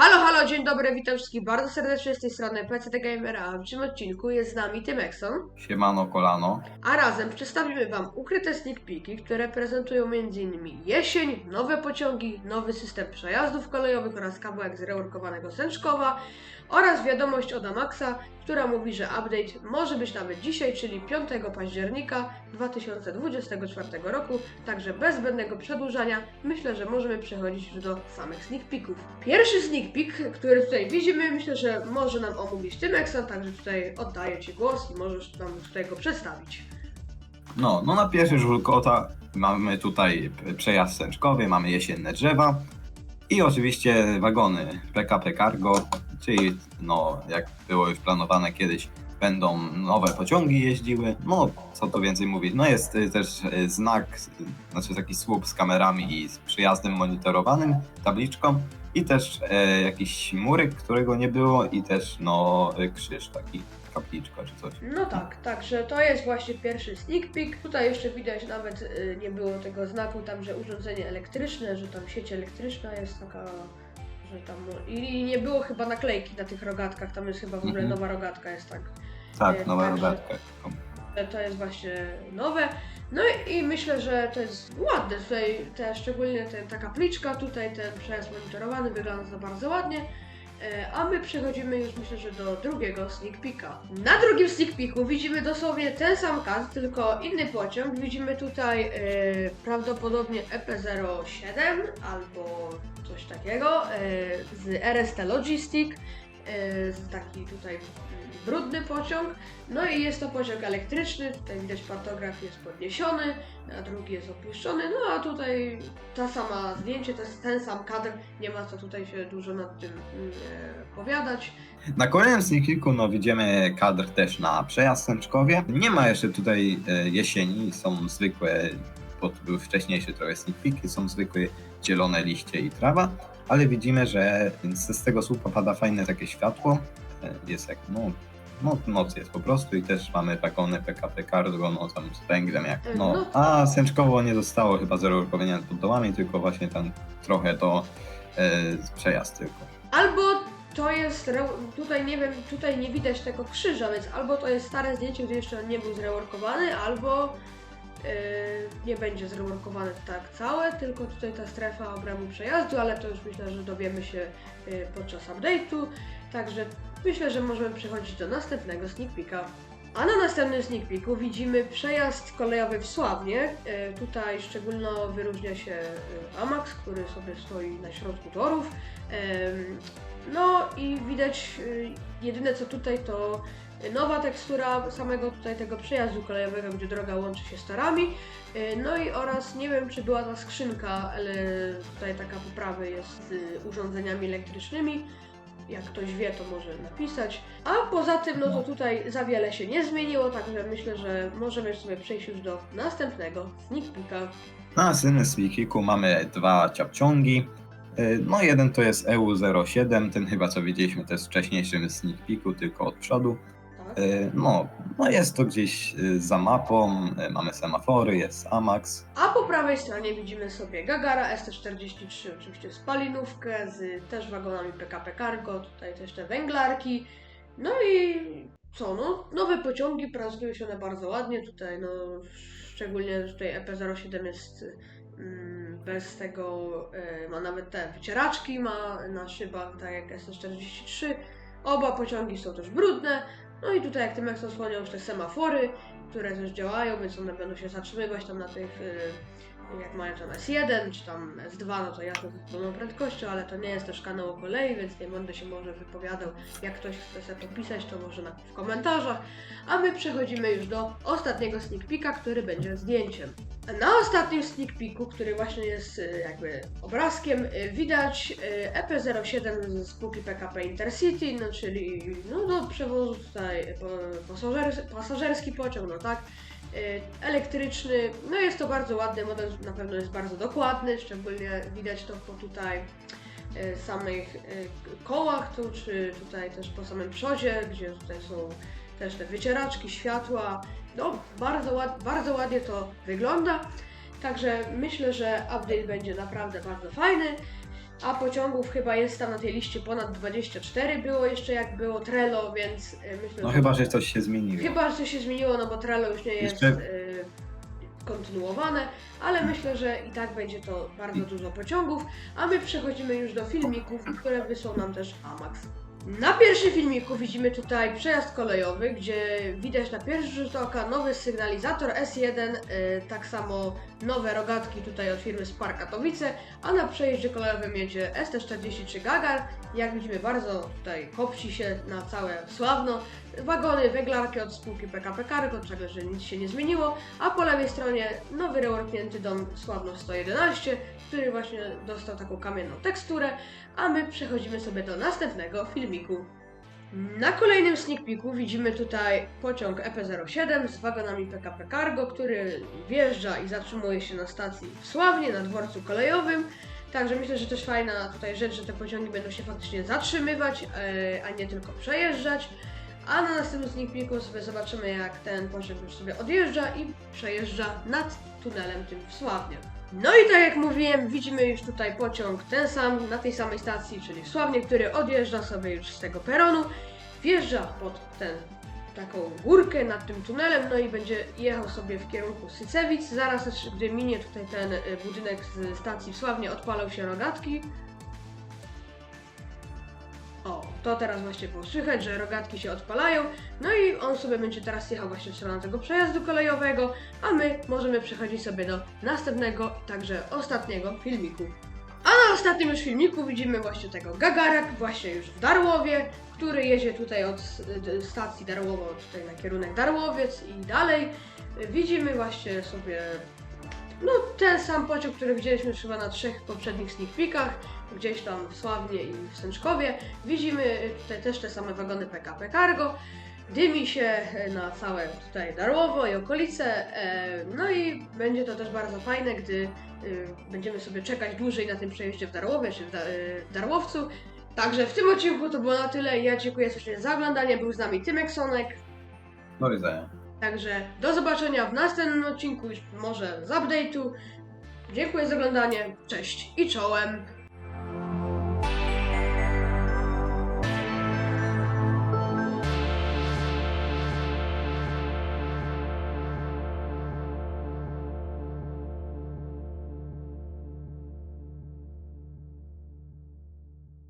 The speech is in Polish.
Hallo, dzień dobry, witam wszystkich bardzo serdecznie z tej strony PCT Gamer, a w tym odcinku jest z nami Tymekson, Siemano kolano. a razem przedstawimy Wam ukryte sneak peeki, które prezentują m.in. jesień, nowe pociągi, nowy system przejazdów kolejowych oraz kawałek zreworkowanego Sęczkowa oraz wiadomość od Amaxa, która mówi, że update może być nawet dzisiaj, czyli 5 października 2024 roku, także bez zbędnego przedłużania myślę, że możemy przechodzić już do samych sneak peeków. Pierwszy sneak peek, który tutaj widzimy, myślę, że może nam omówić Tymekson, także tutaj oddaję Ci głos i możesz nam tutaj go przedstawić. No, no na pierwszy rzut kota mamy tutaj przejazd sęczkowy, mamy jesienne drzewa i oczywiście wagony PKP Cargo, czyli no jak było już planowane kiedyś będą nowe pociągi jeździły. No, co tu więcej mówić, no jest też znak, znaczy taki słup z kamerami i z przyjazdem monitorowanym, tabliczką i też e, jakiś murek, którego nie było i też no y, krzyż taki, kapliczka czy coś. No tak, także to jest właśnie pierwszy sneak peek. Tutaj jeszcze widać nawet y, nie było tego znaku tam, że urządzenie elektryczne, że tam sieć elektryczna jest taka, że tam i nie było chyba naklejki na tych rogatkach, tam jest chyba w ogóle Mhm. nowa rogatka jest tak. Tak, E, nowa także- rogatka. To jest właśnie nowe. No i, myślę, że to jest ładne. Tutaj te, szczególnie ten, ta kapliczka, tutaj ten przejazd monitorowany wygląda to bardzo ładnie. E, A my przechodzimy już myślę, że do drugiego sneak peeka. Na drugim sneak peeku widzimy dosłownie ten sam kadr, tylko inny pociąg. Widzimy tutaj e, prawdopodobnie EP07 albo coś takiego e, z RST Logistic. Z taki tutaj brudny pociąg. No i jest to pociąg elektryczny, tutaj widać pantograf jest podniesiony, a drugi jest opuszczony, no a tutaj ta sama zdjęcie, jest ten sam kadr, nie ma co tutaj się dużo nad tym mm, e, powiadać. Na kolejnym sneakiku no, widzimy kadr też na przejazd Sęczkowie. Nie ma jeszcze tutaj e, jesieni, są zwykłe, bo to były wcześniejsze trochę sneakpiki, są zwykłe zielone liście i trawa, ale widzimy, że z, tego słupa pada fajne takie światło, e, jest jak no, no, noc jest po prostu i też mamy wagony PKP Cargo, no tam z węglem jak, No no, tak. a Sęczkowo nie zostało chyba zero uruchomienia pod dołami, tylko właśnie tam trochę to e, przejazd tylko. Albo to jest, tutaj nie wiem, tutaj nie widać tego krzyża, więc albo to jest stare zdjęcie, gdzie jeszcze on nie był zreworkowany, albo nie będzie zreworkowany tak całe, tylko tutaj ta strefa obrębu przejazdu, ale to już myślę, że dowiemy się e, podczas update'u. Także myślę, że możemy przechodzić do następnego sneak peeka. A na następnym sneak peeku widzimy przejazd kolejowy w Sławnie. E, Tutaj szczególno wyróżnia się Amax, który sobie stoi na środku torów. No i widać jedyne co tutaj to nowa tekstura samego tutaj tego przejazdu kolejowego, gdzie droga łączy się z torami. Y, No i oraz nie wiem czy była ta skrzynka, ale tutaj taka poprawy jest z urządzeniami elektrycznymi. Jak ktoś wie, to może napisać. A poza tym, no to tutaj za wiele się nie zmieniło, także myślę, że możemy sobie przejść już do następnego sneak peeka. Na następnym sneakiku mamy dwa ciapciągi. Y, No jeden to jest EU07, ten chyba co widzieliśmy też w wcześniejszym sneak peeku, tylko od przodu. Y, No, no jest to gdzieś y, za mapą, y, mamy semafory, jest Amax. A po prawej stronie widzimy sobie Gagara ST43, oczywiście spalinówkę z też wagonami PKP Cargo, tutaj też te węglarki. No i co, no, nowe pociągi, prezentują się one bardzo ładnie, tutaj no, szczególnie tutaj EP07 jest mm, bez tego, e, ma nawet te wycieraczki, ma na szybach, tak jak ST43. Oba pociągi są też brudne, no i tutaj jak Tymek wspomniał już te semafory, które też działają, więc one będą się zatrzymywać tam na tych, y, jak mają tam S1 czy tam S2, no to jazdą z pełną prędkością, ale to nie jest też kanał o kolei, więc nie będę się może wypowiadał. Jak ktoś chce sobie to pisać, to może napisz w komentarzach. A my przechodzimy już do ostatniego sneak peeka, który będzie zdjęciem. Na ostatnim sneak peeku, który właśnie jest y, jakby obrazkiem, y, widać y, EP07 z spółki PKP Intercity, no czyli no, do przewozu tutaj pasażerski pociąg, no tak, elektryczny. No jest to bardzo ładny model, na pewno jest bardzo dokładny, szczególnie widać to po tutaj samych kołach, tu, czy tutaj też po samym przodzie, gdzie tutaj są też te wycieraczki, światła. No, bardzo, ład, bardzo ładnie to wygląda. Także myślę, że update będzie naprawdę bardzo fajny. a pociągów chyba jest tam na tej liście ponad 24 było jeszcze jak było Trello, więc y, myślę, No że... chyba, że coś się zmieniło. Chyba, że coś się zmieniło, no bo Trello już nie jest Jeszcze- y, kontynuowane, ale myślę, że i tak będzie to bardzo dużo pociągów, a my przechodzimy już do filmików, które wysłał nam też Amax. Na pierwszym filmiku widzimy tutaj przejazd kolejowy, gdzie widać na pierwszy rzut oka nowy sygnalizator S1, y, tak samo nowe rogatki tutaj od firmy Spar Katowice, a na przejeździe kolejowym jedzie ST43 Gagar. Jak widzimy bardzo tutaj kopci się na całe sławno, wagony, węglarki od spółki PKP Cargo, czego że nic się nie zmieniło, a po lewej stronie nowy reworknięty dom Sławno 111, który właśnie dostał taką kamienną teksturę, a my przechodzimy sobie do następnego filmiku. Na kolejnym sneak peeku widzimy tutaj pociąg EP07 z wagonami PKP Cargo, który wjeżdża i zatrzymuje się na stacji w Sławnie na dworcu kolejowym. Także myślę, że też fajna tutaj rzecz, że te pociągi będą się faktycznie zatrzymywać, e, a nie tylko przejeżdżać. A na następnym peeku sobie zobaczymy, jak ten pociąg już sobie odjeżdża i przejeżdża nad tunelem tym w Sławnie. No i tak jak mówiłem, widzimy już tutaj pociąg ten sam, na tej samej stacji, czyli w Sławnie, który odjeżdża sobie już z tego peronu, wjeżdża pod ten taką górkę nad tym tunelem, no i będzie jechał sobie w kierunku Sycewic. Zaraz gdy minie tutaj ten y, budynek z stacji w Sławnie, odpalą się rogatki. To teraz właśnie było słychać, że rogatki się odpalają. No i on sobie będzie teraz jechał właśnie w stronę tego przejazdu kolejowego, a my możemy przechodzić sobie do następnego, także ostatniego filmiku. A na ostatnim już filmiku widzimy właśnie tego Gagarak, właśnie już w Darłowie, który jedzie tutaj od stacji Darłowo tutaj na kierunek Darłowiec i dalej. Widzimy właśnie sobie no ten sam pociąg, który widzieliśmy chyba na trzech poprzednich sneak peekach, gdzieś tam w Sławnie i w Sęczkowie. Widzimy tutaj też te same wagony PKP Cargo. Dymi się na całe tutaj Darłowo i okolice. e, No i będzie to też bardzo fajne, gdy y, będziemy sobie czekać dłużej na tym przejeździe w Darłowie czy w Da- w Darłowcu. Także w tym odcinku to było na tyle. Ja dziękuję serdecznie za oglądanie. Był z nami Tymek Sonek. Do widzenia. Także do zobaczenia w następnym odcinku, już może z update'u. Dziękuję za oglądanie. Cześć i czołem.